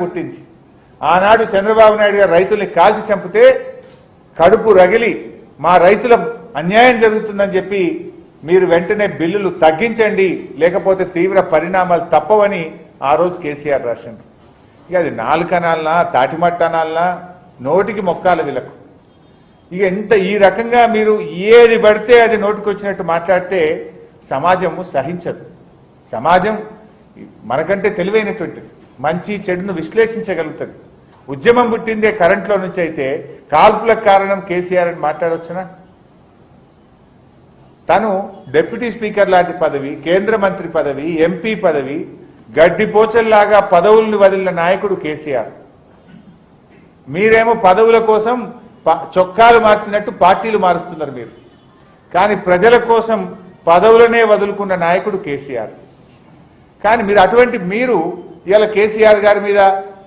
పుట్టింది. ఆనాడు చంద్రబాబు నాయుడు గారు రైతుల్ని కాల్చి చంపితే కడుపు రగిలి మా రైతుల అన్యాయం జరుగుతుందని చెప్పి మీరు వెంటనే బిల్లులు తగ్గించండి లేకపోతే తీవ్ర పరిణామాలు తప్పవని ఆ రోజు కేసీఆర్ రాసిండ్రు. ఇక అది నాలుకనాలనా తాటిమట్టనాలనా నోటికి మొక్కాల విలకు. ఇక ఎంత ఈ రకంగా మీరు ఏది పడితే అది నోటికి వచ్చినట్టు మాట్లాడితే సమాజము సహించదు. సమాజం మనకంటే తెలివైనటువంటిది. మంచి చెడును విశ్లేషించగలుగుతుంది. ఉద్యమం పుట్టిందే కరెంట్లో నుంచి అయితే కాల్పులకు కారణం కేసీఆర్ అని మాట్లాడవచ్చునా తను డిప్యూటీ స్పీకర్ లాంటి పదవి కేంద్ర మంత్రి పదవి ఎంపీ పదవి గడ్డిపోచల్లాగా పదవులను వదిలిన నాయకుడు కేసీఆర్. మీరేమో పదవుల కోసం ప- చొక్కాలు మార్చినట్టు పార్టీలు మారుస్తున్నారు మీరు. కానీ ప్రజల కోసం పదవులనే వదులుకున్న నాయకుడు కేసీఆర్. కానీ మీరు అటువంటి మీరు ఇవాళ కేసీఆర్ గారి మీద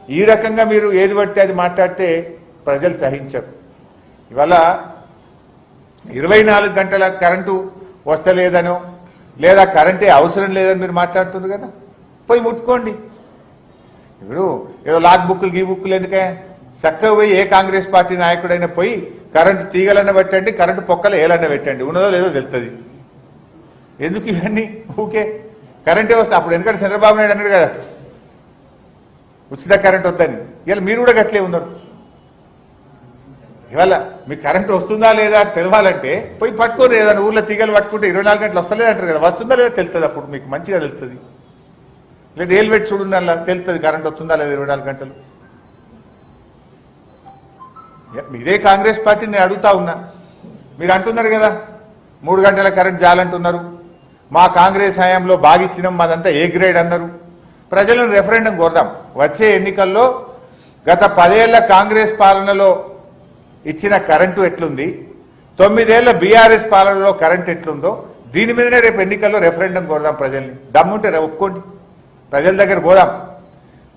ఈ రకంగా మీరు ఏది పడితే అది మాట్లాడితే ప్రజలు సహించరు. ఇవాళ ఇరవై నాలుగు గంటల కరెంటు వస్తలేదనో లేదా కరెంటే అవసరం లేదని మీరు మాట్లాడుతున్నారు కదా? పోయి ముట్టుకోండి. ఇప్పుడు ఏదో లాక్ బుక్లు గీ బుక్లు ఎందుకే? చక్కగా పోయి ఏ కాంగ్రెస్ పార్టీ నాయకుడైనా పోయి కరెంటు తీగలన్న పెట్టండి కరెంటు పొక్కలు ఏలన్న పెట్టండి. ఉన్నదో లేదో తెలుస్తుంది ఎందుకు ఇవన్నీ? ఊకే. కరెంటే వస్తే. అప్పుడు ఎందుకంటే చంద్రబాబు నాయుడు అన్నాడు కదా ఉచిత కరెంట్ వద్దని? ఇవాళ మీరు కూడా గట్లే ఉన్నారు. ఇవాళ మీకు కరెంట్ వస్తుందా లేదా తెలవాలంటే పోయి పట్టుకోరు ఏదైనా ఊర్లో తీగలు పట్టుకుంటే ఇరవై నాలుగు గంటలు వస్తలేదంటారు కదా. వస్తుందా లేదా తెలుస్తుంది అప్పుడు మీకు? మంచిగా తెలుస్తుంది. లేదా ఏలు పెట్టి చూడండి అలా తెలుస్తుంది కరెంట్ వస్తుందా లేదా ఇరవై నాలుగు గంటలు? ఇదే కాంగ్రెస్ పార్టీని నేను అడుగుతా ఉన్నా. మీరు అంటున్నారు కదా మూడు గంటల కరెంట్ జాలంటున్నారు. మా కాంగ్రెస్ హయాంలో బాగిచ్చినాం మాదంతా ఏ గ్రేడ్ అన్నారు. ప్రజలను రెఫరెండం కోరదాం వచ్చే ఎన్నికల్లో గత పదేళ్ళ కాంగ్రెస్ పాలనలో ఇచ్చిన కరెంటు ఎట్లుంది? తొమ్మిదేళ్ళ బీఆర్ఎస్ పాలనలో కరెంట్ ఎట్లుందో? దీని మీదనే రేపు ఎన్నికల్లో రెఫరెండం కోరదాం ప్రజల్ని. దమ్ముంటే రే- ఒప్పుకోండి. ప్రజల దగ్గర పోదాం.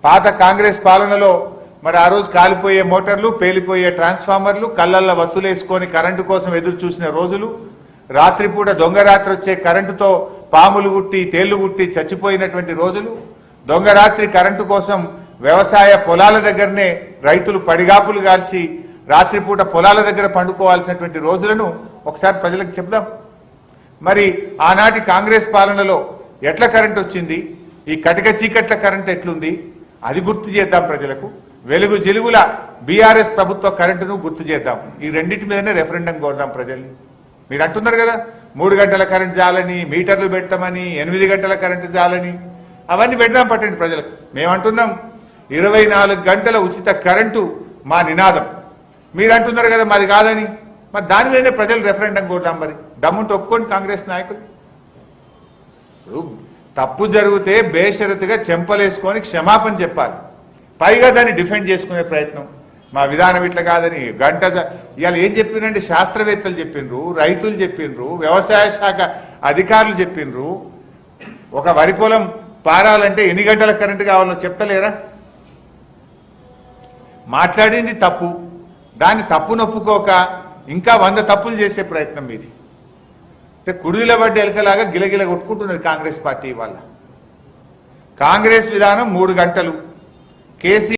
పాత కాంగ్రెస్ పాలనలో మరి ఆ రోజు కాలిపోయే మోటార్లు పేలిపోయే ట్రాన్స్ఫార్మర్లు కళ్ళల్లో వత్తులేసుకొని కరెంటు కోసం ఎదురు చూసిన రోజులు రాత్రిపూట దొంగ రాత్రి వచ్చే కరెంటుతో పాములు గుట్టి తేళ్ళు గుట్టి చచ్చిపోయినటువంటి రోజులు దొంగ రాత్రి కరెంటు కోసం వ్యవసాయ పొలాల దగ్గరనే రైతులు పడిగాపులు కాల్చి రాత్రిపూట పొలాల దగ్గర పండుకోవాల్సినటువంటి రోజులను ఒకసారి ప్రజలకు చెప్దాం. మరి ఆనాటి కాంగ్రెస్ పాలనలో ఎట్ల కరెంట్ వచ్చింది? ఈ కటిక చీకట్ల కరెంట్ ఎట్లుంది? అది గుర్తు చేద్దాం ప్రజలకు. వెలుగు జిలుగుల బీఆర్ఎస్ ప్రభుత్వ కరెంటును గుర్తు చేద్దాం. ఈ రెండింటి మీదనే రెఫరెండం కోరుదాం ప్రజల్ని. మీరు అంటున్నారు కదా మూడు గంటల కరెంట్ చాలని మీటర్లు పెట్టమని ఎనిమిది గంటల కరెంటు చాలని అవన్నీ పెడదాం పట్టండి ప్రజలకు. మేమంటున్నాం ఇరవై నాలుగు గంటల ఉచిత కరెంటు మా నినాదం. మీరు అంటున్నారు కదా మాది కాదని. మరి దాని మీదనే ప్రజలు రెఫరెండం కోరుతాం మరి. దమ్ముంటే ఒప్పుకోండి కాంగ్రెస్ నాయకులు. తప్పు జరిగితే బేషరతుగా చెంపలేసుకొని క్షమాపణ చెప్పాలి. పైగా దాన్ని డిఫెండ్ చేసుకునే ప్రయత్నం. మా విధానం ఇట్లా కాదని గంట ఇవాళ ఏం చెప్పిండ్రంటే శాస్త్రవేత్తలు చెప్పిండ్రు రైతులు చెప్పిండ్రు వ్యవసాయ శాఖ అధికారులు చెప్పిండ్రు ఒక వరి పొలం పారాలంటే ఎన్ని గంటల కరెంటు కావాలో చెప్తలేరా? మాట్లాడింది తప్పు. దాన్ని తప్పు నొప్పుకోక ఇంకా వంద తప్పులు చేసే ప్రయత్నం మీది అంటే కుడిల పడ్డ ఎలకలాగా గిలగిల కొట్టుకుంటున్నది కాంగ్రెస్ పార్టీ ఇవాళ. కాంగ్రెస్ విధానం మూడు గంటలు. కేసీ